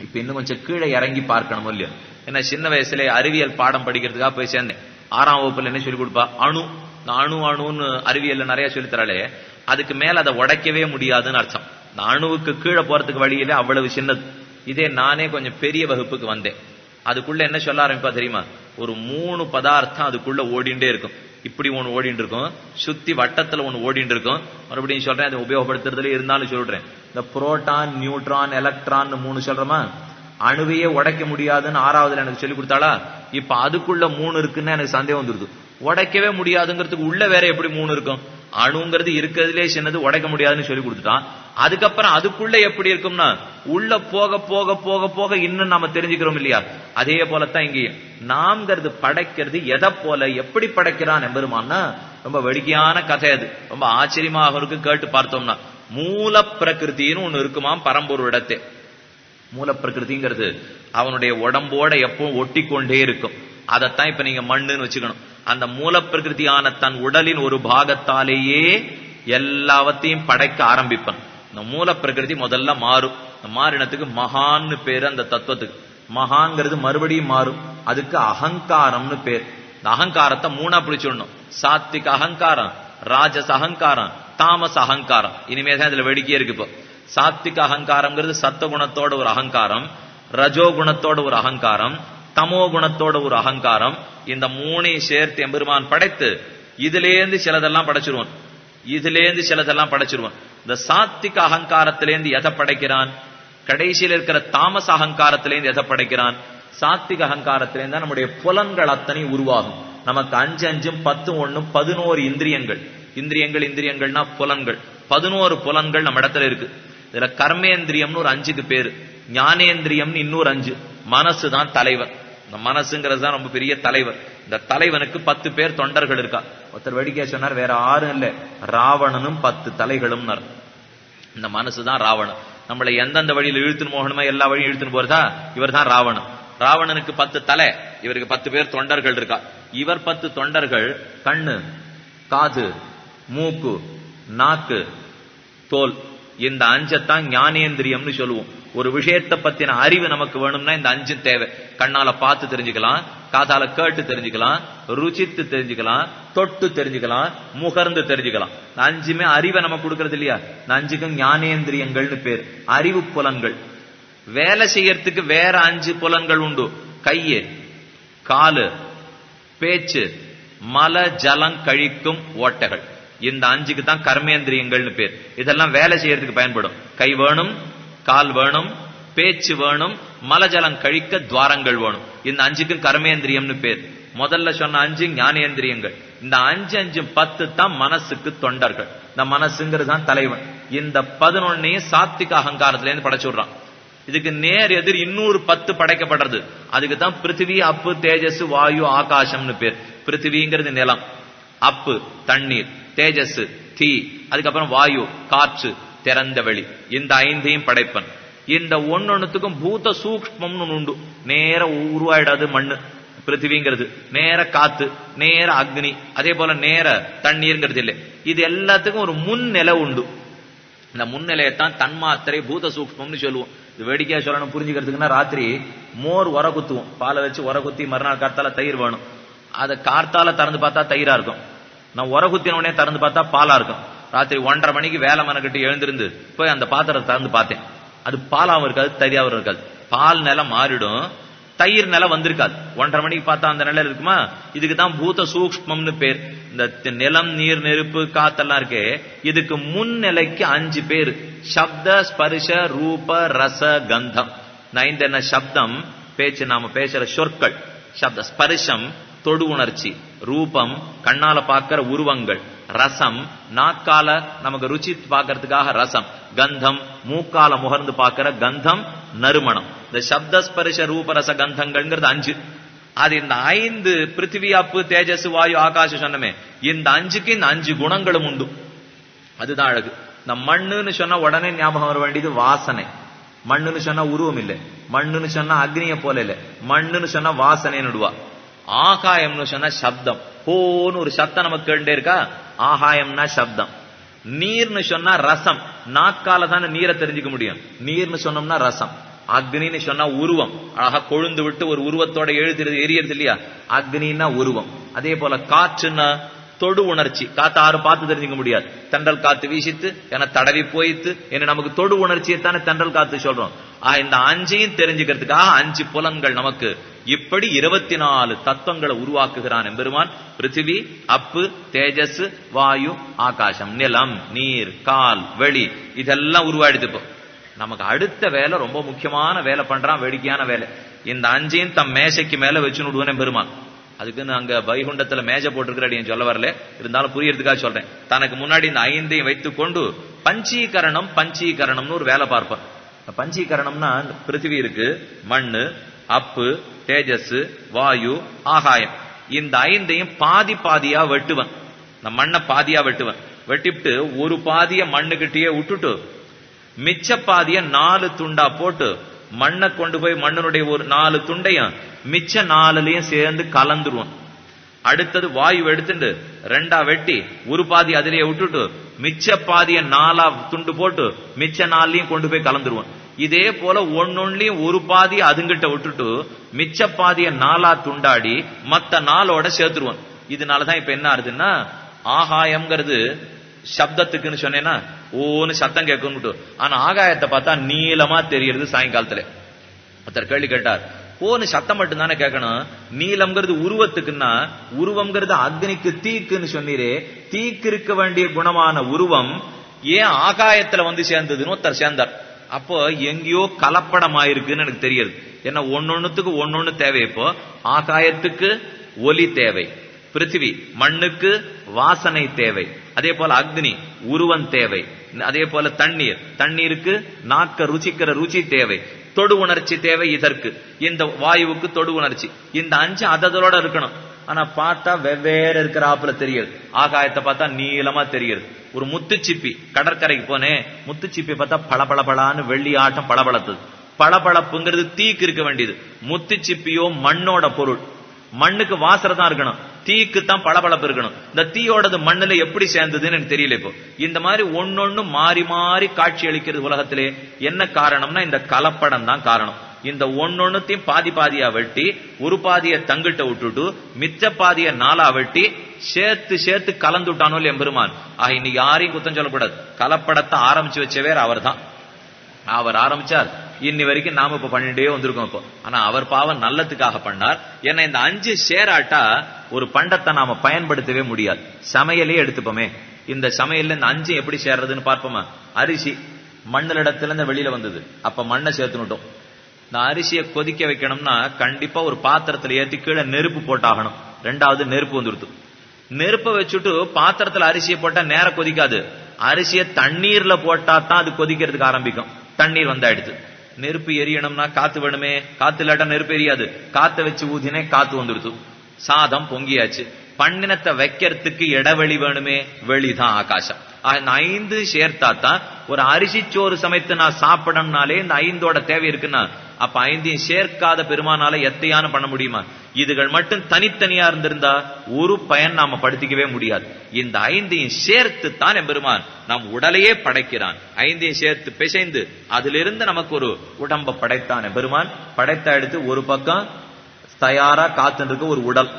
இப்ப இன்னும் கொஞ்சம் கீழே இறங்கி பார்க்கணும் இல்லையோ? ஏன்னா சின்ன வயசுல அறிவியல் பாடம் படிக்கிறதுக்காக போய் சேர்ந்தேன். ஆறாம் வகுப்புல என்ன சொல்லி கொடுப்பா? அணு. இந்த அணு அணுன்னு அறிவியல்ல நிறைய சொல்லி தராளே. அதுக்கு மேல அதை உடைக்கவே முடியாதுன்னு அர்த்தம். இந்த அணுவுக்கு கீழே போறதுக்கு வழியில அவ்வளவு சின்னது. இதே நானே கொஞ்சம் பெரிய வகுப்புக்கு வந்தேன். அதுக்குள்ள என்ன சொல்ல ஆரம்பிப்பா தெரியுமா? ஒரு மூணு பதார்த்தம் அதுக்குள்ள ஓடிண்டே இருக்கும். இப்படி ஒன்று ஓடிட்டு இருக்கும். சுத்தி வட்டத்துல ஒன்று ஓடிட்டு இருக்கும். மறுபடியும் சொல்றேன் அதை உபயோகப்படுத்துறதுல இருந்தாலும் சொல்றேன். இந்த புரோட்டான் நியூட்ரான் எலக்ட்ரான் மூணு சொல்றோமா? அணுவையே உடைக்க முடியாதுன்னு ஆறாவதுல எனக்கு சொல்லி கொடுத்தாளா? இப்ப அதுக்குள்ள மூணு இருக்குன்னு எனக்கு சந்தேகம் வந்துருது. உடைக்கவே முடியாதுங்கிறதுக்கு உள்ள வேற எப்படி மூணு இருக்கும்? அணுங்கிறது இருக்கிறதுலே சின்னது உடைக்க முடியாதுன்னு சொல்லி கொடுத்துட்டான். அதுக்கப்புறம் அதுக்குள்ள எப்படி இருக்கும்னா உள்ள போக போக போக போக இன்னும் நாம தெரிஞ்சுக்கிறோம் இல்லையா? அதே போலத்தான் இங்கேயும். நாம்ங்கிறது படைக்கிறது எதை போல எப்படி படைக்கிறான் எம்பெருமான்னா ரொம்ப வெடிக்கையான கதை அது. ரொம்ப ஆச்சரியமாக இருக்கு கேட்டு பார்த்தோம்னா. மூல பிரகிருத்தின்னு ஒண்ணு இருக்குமாம் பரம்பொரு இடத்தே. மூல பிரகிருதிங்கிறது அவனுடைய உடம்போட எப்பவும் ஒட்டி கொண்டே இருக்கும். அதைத்தான் இப்ப நீங்க மண்ணுன்னு வச்சுக்கணும். அந்த மூல பிரகிருதியான தன் உடலின் ஒரு பாகத்தாலேயே எல்லாவத்தையும் படைக்க ஆரம்பிப்பான். இந்த மூல பிரகிருதி முதல்ல மாறும். இந்த மாறினத்துக்கு மகான்னு பேரு அந்த தத்துவத்துக்கு. மகாங்கிறது மறுபடியும் மாறும். அதுக்கு அகங்காரம்னு பேர். இந்த அகங்காரத்தை மூணா பிடிச்சிடணும் சாத்திக அகங்காரம் ராஜஸ் அகங்காரம் தாமச அகங்காரம். இனிமே தான் இதுல வெடிக்கே இருக்கு இப்போ. சாத்திக அகங்காரம்ங்கிறது சத்த குணத்தோட ஒரு அகங்காரம் ரஜோ குணத்தோட ஒரு அகங்காரம் தமோ குணத்தோட ஒரு அகங்காரம். இந்த மூணையும் சேர்த்து எம்பெருமான் படைத்து இதுலேருந்து சிலதெல்லாம் படைச்சிருவான். இதுலேருந்து சிலதெல்லாம் படைச்சிருவான். இந்த சாத்திக அகங்காரத்திலேருந்து எதை படைக்கிறான்? கடைசியில் இருக்கிற தாமச அகங்காரத்திலேருந்து எதை படைக்கிறான்? சாத்திக அகங்காரத்திலேருந்து தான் நம்முடைய புலன்கள் அத்தனை உருவாகும். நமக்கு அஞ்சு அஞ்சும் பத்து ஒண்ணும் பதினோரு இந்திரியங்கள். இந்திரியங்கள் இந்திரியங்கள்னா புலன்கள். பதினோரு புலன்கள் நம்ம இடத்துல இருக்கு. இதுல கர்மேந்திரியம்னு ஒரு அஞ்சுக்கு பேரு. ஞானேந்திரியம்னு இன்னொரு அஞ்சு. மனசு தான் தலைவர். இந்த மனசுங்கிறது தான் ரொம்ப பெரிய தலைவர். இந்த தலைவனுக்கு பத்து பேர் தொண்டர்கள் இருக்கா? ஒருத்தர் வேடிக்கையா சொன்னார் வேற ஆறும் இல்ல. ராவணனும் பத்து தலைகளும் இந்த மனசு தான் ராவணன். நம்மளை எந்தெந்த வழியில் இழுத்துன்னு போகணுமோ எல்லா வழியும் இழுத்துன்னு போறதா? இவர் தான் ராவணன். ராவணனுக்கு பத்து தலை இவருக்கு பத்து பேர் தொண்டர்கள் இருக்கா? இவர் பத்து தொண்டர்கள் கண்ணு காது மூக்கு நாக்கு தோல். இந்த அஞ்சத்தான் ஞானேந்திரியம்னு சொல்லுவோம். ஒரு விஷயத்தை பத்தின அறிவு நமக்கு வேணும்னா இந்த அஞ்சு தேவை. கண்ணால பார்த்து தெரிஞ்சுக்கலாம் காதால கேட்டு தெரிஞ்சுக்கலாம் ருச்சித்து தெரிஞ்சுக்கலாம் தொட்டு தெரிஞ்சுக்கலாம் முகர்ந்து தெரிஞ்சுக்கலாம். இந்த அஞ்சுமே அறிவை நம்ம கொடுக்கறது இல்லையா? இந்த அஞ்சுக்கும் ஞானேந்திரியங்கள்னு பேர். அறிவு புலன்கள். வேலை செய்யறதுக்கு வேற அஞ்சு புலன்கள் உண்டு. கையு காலு பேச்சு மல ஜலம் கழிக்கும் ஓட்டைகள். இந்த அஞ்சுக்கு தான் கர்மேந்திரியங்கள்னு பேர். இதெல்லாம் வேலை செய்யறதுக்கு பயன்படும். கை வேணும் கால் வேணும் பேச்சு வேணும் மலஜலம் கழிக்க துவாரங்கள் வேணும். இந்த அஞ்சுக்கும் கர்மேந்திரியம்னு பேர். முதல்ல சொன்ன அஞ்சு ஞானேந்திரியங்கள். இந்த அஞ்சு அஞ்சு பத்து தான் மனசுக்கு தொண்டர்கள். இந்த மனசுங்கிறது தான் தலைவன். இந்த பதினொன்னையும் சாத்திக அகங்காரத்துல இருந்து படைச்சுடுறான் இதுக்கு நேர் எதிர் இன்னொரு பத்து படைக்கப்படுறது. அதுக்கு தான் பிருத்திவி அப்பு தேஜஸ் வாயு ஆகாசம்னு பேர். பிருத்திவிங்கிறது நிலம். அப்பு தண்ணீர் தேஜஸ் தீ அதுக்கப்புறம் வாயு காற்று திறந்த வெளி. இந்த ஐந்தையும் படைப்பன். இந்த ஒன்னொன்னுத்துக்கும் பூத்த சூக்மம்னு உண்டு. நேர உருவாயிடாது மண்ணு. பிருத்திவிங்கிறது. நேர காத்து நேர அக்னி. அதே போல நேர தண்ணீர்ங்கிறது இல்லை. இது எல்லாத்துக்கும் ஒரு முன்னிலை உண்டு. இந்த முன்னிலையத்தான் தன்மாத்திரை பூத சூக்மம்னு சொல்லுவோம். இது வேடிக்கையா சொல்லணும் புரிஞ்சுக்கிறதுக்குன்னா ராத்திரி மோர் உர குத்துவோம். பாலை வச்சு உர குத்தி மறுநாள் கார்த்தால தயிர் வேணும். அதை கார்த்தால திறந்து பார்த்தா தயிரா இருக்கும். நான் உர குத்தின உடனே திறந்து பார்த்தா பாலா இருக்கும். ராத்திரி ஒன்றரை மணிக்கு வேலை மனக்கிட்டு எழுந்திருந்து போய் அந்த பாத்திரத்தை திறந்து பார்த்தேன். அது பாலாவும் இருக்காது தரியாவும் இருக்காது. பால் நிலம் மாறிடும் தயிர் நிலம் வந்திருக்காது. ஒன்றரை மணிக்கு பார்த்தா அந்த நிலம் இருக்குமா? இதுக்கு தான் பூத சூக்மம்னு பேர். இந்த நிலம் நீர் நெருப்பு காத்தெல்லாம் இருக்கே. இதுக்கு முன்னிலைக்கு அஞ்சு பேர். சப்த ஸ்பர்ஷ ரூப ரச கந்தம். நைந்து என்ன சப்தம்? பேச்சு நாம பேசுற சொற்கள். சப்த ஸ்பர்ஷம் தொடு உணர்ச்சி. ரூபம் கண்ணால பாக்குற உருவங்கள். ரசம் நாக்கால நமக்கு ருச்சி பார்க்கறதுக்காக ரசம். கந்தம் மூக்கால முகர்ந்து பார்க்கிற கந்தம் நறுமணம். இந்த சப்தஸ்பரிச ரூபரச கந்தங்கள்ங்கிறது அஞ்சு. அது இந்த ஐந்து பிருத்திவி அப்பு தேஜஸ் வாயு ஆகாஷம் சொன்னமே. இந்த அஞ்சுக்கு இந்த அஞ்சு குணங்களும் உண்டு. அதுதான் அழகு. இந்த மண்ணுன்னு சொன்னா உடனே ஞாபகம் வர வேண்டியது வாசனை. மண்ணுன்னு சொன்னா உருவம் இல்லை. மண்ணுன்னு சொன்னா அக்னிய போல இல்லை. மண்ணுன்னு சொன்னா வாசனைன்னு விடுவா. ஆகாயம்னு சொன்னா சப்தம். போன்னு ஒரு சத்தம் நமக்கு கேண்டே இருக்கா? ஆகாயம்னா சப்தம். நீர்னு சொன்னா ரசம். நாக்கால தானே நீரை தெரிஞ்சுக்க முடியும். நீர்னு சொன்னோம்னா ரசம். அக்னின்னு சொன்னா உருவம். அழகா கொழுந்து விட்டு ஒரு உருவத்தோட எழுதுறது எரியறது இல்லையா? அக்னின்னா உருவம். அதே போல காற்றுன்னா தொடு உணர்ச்சி. காத்து ஆறு பார்த்து தெரிஞ்சுக்க முடியாது. தென்றல் காத்து வீசித்து என தடவி போயித்து என்ன நமக்கு தொடு உணர்ச்சியை தானே தென்றல் காத்து சொல்றோம். இந்த அஞ்சையும் தெரிஞ்சுக்கிறதுக்காக அஞ்சு புலன்கள் நமக்கு. இப்படி இருபத்தி நாலு தத்துவங்களை உருவாக்குகிறான் எம்பெருமான். பிருத்திவி அப்பு தேஜஸ் வாயு ஆகாசம் நிலம் நீர் கால் வெளி இதெல்லாம் உருவாயிடுது இப்போ. நமக்கு அடுத்த வேலை ரொம்ப முக்கியமான வேலை பண்றான் வேடிக்கையான வேலை. இந்த அஞ்சையும் தம் மேசைக்கு மேல வச்சு விடுவானே பெருமான் அதுக்குன்னு அங்க வைகுண்டத்துல மேஜை போட்டிருக்கிற சொல்ல வரல. இருந்தாலும் புரியறதுக்காக சொல்றேன். தனக்கு முன்னாடி இந்த ஐந்தையும் வைத்துக் கொண்டு பஞ்சீகரணம் பஞ்சீகரணம்னு ஒரு வேலை பார்ப்பான். பஞ்சீகரணம்னா இந்த பிருத்திவி இருக்கு மண்ணு அப்பு தேஜஸ் வாயு ஆகாயம். இந்த ஐந்தையும் பாதி பாதியா வெட்டுவன். இந்த மண்ணை பாதியா வெட்டுவன். வெட்டிவிட்டு ஒரு பாதிய மண்ணுகிட்டயே விட்டுட்டு மிச்ச பாதிய நாலு துண்டா போட்டு மண்ணை கொண்டு போய் மண்ணனுடைய ஒரு நாலு துண்டையும் மிச்ச நாலுலையும் சேர்ந்து கலந்துருவான். அடுத்தது வாயு எடுத்துட்டு ரெண்டா வெட்டி ஒரு பாதி அதிலேயே விட்டுட்டு மிச்ச பாதிய நாலா துண்டு போட்டு மிச்ச நாளையும் கொண்டு போய் கலந்துருவான். இதே போல ஒன்னொன்னையும் ஒரு பாதி அதுங்கிட்ட விட்டுட்டு மிச்ச பாதிய நாலா துண்டாடி மத்த நாளோட சேர்த்துருவோம். இதனாலதான் இப்ப என்ன ஆகுதுன்னா ஆகாயம்ங்கிறது சப்தத்துக்குன்னு சொன்னேன்னா ஓன்னு சத்தம் கேட்கும் ஆனா ஆகாயத்தை பார்த்தா நீளமா தெரியறது சாயங்காலத்துல. ஒருத்தர் கேள்வி கேட்டார் ஓன்னு சத்தம் மட்டும் தானே கேட்கணும்? நீளம்ங்கிறது உருவத்துக்குன்னா உருவம்ங்கிறது அக்னிக்கு தீக்குன்னு சொன்னீரே தீக்கு இருக்க வேண்டிய குணமான உருவம் ஏன் ஆகாயத்துல வந்து சேர்ந்ததுன்னு ஒருத்தர் சேர்ந்தார். அப்போ எங்கேயோ கலப்படமாயிருக்குன்னு எனக்கு தெரியுது. ஏன்னா ஒன்னொன்னுத்துக்கு ஒன்னொன்னு தேவை இப்போ. ஆகாயத்துக்கு ஒலி தேவை. பிருத்திவி மண்ணுக்கு வாசனை தேவை. அதே போல அக்னி உருவம் தேவை. அதே போல தண்ணீர். தண்ணீருக்கு நாக்க ருச்சிக்கிற ருச்சி தேவை. தொடு உணர்ச்சி தேவை இதற்கு. இந்த வாயுவுக்கு தொடு உணர்ச்சி. இந்த அஞ்சு அததோட இருக்கணும். ஆனா பார்த்தா வெவ்வேறு இருக்கிறாப்புல தெரியுது. ஆகாயத்தை பார்த்தா நீளமா தெரியுது. ஒரு முத்துச்சிப்பி கடற்கரைக்கு போனேன் முத்துச்சிப்பி பார்த்தா பளபளபளான்னு வெள்ளி ஆட்டம் பளபளத்துது. பளபளப்புங்கிறது தீக்கு இருக்க வேண்டியது. முத்துச்சிப்பியோ மண்ணோட பொருள். மண்ணுக்கு வாசனை தான் இருக்கணும். தீக்கு தான் பளபளப்பு இருக்கணும். இந்த தீயோடது மண்ணுல எப்படி சேர்ந்ததுன்னு எனக்கு தெரியல இப்போ. இந்த மாதிரி ஒன்னொன்னு மாறி மாறி காட்சி அளிக்கிறது உலகத்திலே என்ன காரணம்னா இந்த கலப்படம் தான் காரணம். இந்த ஒன்னொன்னுத்தையும் பாதி பாதியா வெட்டி ஒரு பாதிய தங்கிட்ட விட்டுட்டு மிச்ச பாதிய நாளா வெட்டி சேர்த்து சேர்த்து கலந்து விட்டானோ இல்லையா பெருமான் ஆக இன்னைக்கு யாரையும் குத்தம் சொல்லக்கூடாது. கலப்படத்தை ஆரம்பிச்சு வச்சவேர் அவர் தான் அவர் ஆரம்பிச்சார். இன்னி வரைக்கும் நாம இப்ப பண்ணிட்டே வந்திருக்கோம் இப்போ. ஆனா அவர் பாவம் நல்லத்துக்காக பண்ணார். ஏன்னா இந்த அஞ்சு சேராட்டா ஒரு பண்டத்தை நாம பயன்படுத்தவே முடியாது. சமையலே எடுத்துப்போமே. இந்த சமையல்ல இந்த அஞ்சு எப்படி சேர்றதுன்னு பார்ப்போமா? அரிசி மண்ணில் இடத்துல இருந்து வெளியில வந்தது. அப்ப மண்ணை சேர்த்துனுட்டோம். இந்த அரிசியை கொதிக்க வைக்கணும்னா கண்டிப்பா ஒரு பாத்திரத்துல ஏத்தி கீழே நெருப்பு போட்டாகணும். ரெண்டாவது நெருப்பு வந்துடுது நெருப்பை வச்சுட்டு பாத்திரத்துல அரிசியை போட்டா நேரம் கொதிக்காது. அரிசியை தண்ணீர்ல போட்டா தான் அது கொதிக்கிறதுக்கு ஆரம்பிக்கும். தண்ணீர் வந்தாயிடுது. நெருப்பு எரியணும்னா காத்து வேணுமே? காத்து இல்லாட்டா நெருப்பு எரியாது. காத்த வச்சு ஊதினே காத்து வந்துடுது சாதம் பொங்கியாச்சு. பண்ணினத்தை வைக்கிறதுக்கு இடைவெளி வேணுமே? வெளிதான் ஆகாசம். ஐந்து சேர்த்தா தான் ஒரு அரிசி சோறு சமைத்து நான் சாப்பிடணும்னாலே இந்த ஐந்தோட தேவை இருக்குன்னா அப்ப ஐந்தையும் சேர்க்காத பெருமானால எத்தையான பண்ண முடியுமா? இதுகள் மட்டும் தனித்தனியா இருந்திருந்தா ஒரு பயன் நாம படுத்திக்கவே முடியாது. இந்த ஐந்தையும் சேர்த்து தான் எம்பெருமான் நம் உடலையே படைக்கிறான். ஐந்தையும் சேர்த்து பிசைந்து அதிலிருந்து நமக்கு ஒரு உடம்ப படைத்தான் எம்பெருமான் படைத்த எடுத்து ஒரு பக்கம் தயாரா காத்துட்டு ஒரு உடல்.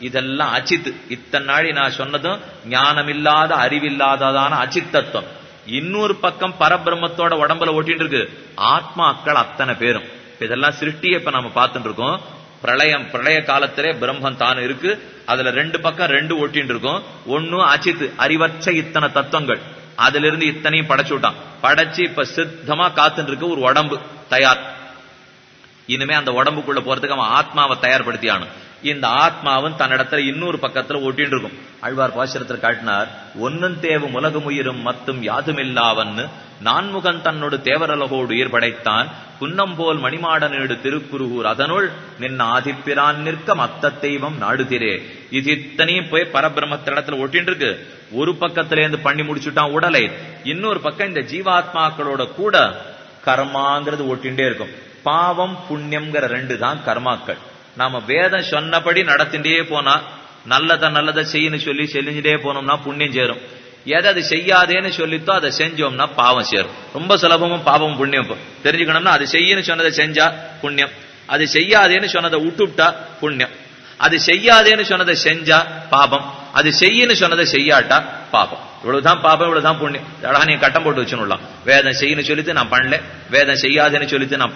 இதெல்லாம் அச்சித்து. இத்தனை நாளை நான் சொன்னதும் ஞானமில்லாத அறிவில்லாததான அச்சித்தத்துவம். இன்னொரு பக்கம் பரபிரம்மத்தோட உடம்புல ஓட்டிட்டு இருக்கு. ஆத்மாக்கள் அத்தனை பேரும். இதெல்லாம் சிருஷ்டியை இப்ப நம்ம பார்த்துட்டு இருக்கோம். பிரளயம் பிரளய காலத்திலே பிரம்மன் தான் இருக்கு. அதுல ரெண்டு பக்கம் ரெண்டு ஓட்டின்னு இருக்கும். ஒன்னு அச்சித்து அறிவற்ற இத்தனை தத்துவங்கள். அதுல இருந்து இத்தனையும் படைச்சு விட்டான். படைச்சு இப்ப சித்தமா காத்துட்டு இருக்கு ஒரு உடம்பு தயார். இனிமே அந்த உடம்புக்குள்ள போறதுக்கு அவன் ஆத்மாவை தயார்படுத்தியானு இந்த ஆத்மாவும் தன்னிடத்துல இன்னொரு பக்கத்துல ஒட்டின்னு இருக்கும். அழ்வார் பாசுரத்தில் காட்டினார் ஒன்னும் தேவும் உலகமுயிரும் மத்தும் யாதுமில்லாவன்னு நான்முகன் தன்னோடு தேவரலகோடு உயிர் படைத்தான் புன்னம் போல் மணிமாடனேடு திருக்குருகூர் அதனுள் நின்ன ஆதிப்பிரான் நிற்க மத்த தெய்வம் நாடுதிரே. இது இத்தனையும் போய் பரபிரம்மத்திடத்துல ஒட்டின்னு இருக்கு. ஒரு பக்கத்துல இருந்து பண்ணி முடிச்சுட்டான் உடலை. இன்னொரு பக்கம் இந்த ஜீவாத்மாக்களோட கூட கர்மாங்கிறது ஒட்டிண்டே இருக்கும். பாவம் புண்ணியம்ங்கிற ரெண்டு தான் கர்மாக்கள். நாம வேதம் சொன்னபடி நடத்திட்டே போனா நல்லத நல்லதை செய்யணும் சொல்லி செல்லிஞ்சிட்டே போனோம்னா புண்ணியம் சேரும். எதை அது செய்யாதேன்னு சொல்லித்தோ அதை செஞ்சோம்னா பாவம் சேரும். ரொம்ப சுலபமும் பாவம் புண்ணியம் தெரிஞ்சுக்கணும்னா அது செய்யன்னு சொன்னதை செஞ்சா புண்ணியம். அது செய்யாதேன்னு சொன்னதை விட்டுவிட்டா புண்ணியம். அது செய்யாதேன்னு சொன்னதை செஞ்சா பாபம். அது செய்யன்னு சொன்னதை செய்யாட்டா பாபம். இவ்வளவுதான் பாபம் இவ்வளவுதான் புண்ணியம். அழகா நீ கட்டம் போட்டு வச்சுடலாம் வேதம் செய்யன்னு சொல்லிட்டு நான் பண்ணல. வேதம் செய்யாதேன்னு சொல்லிட்டு நான்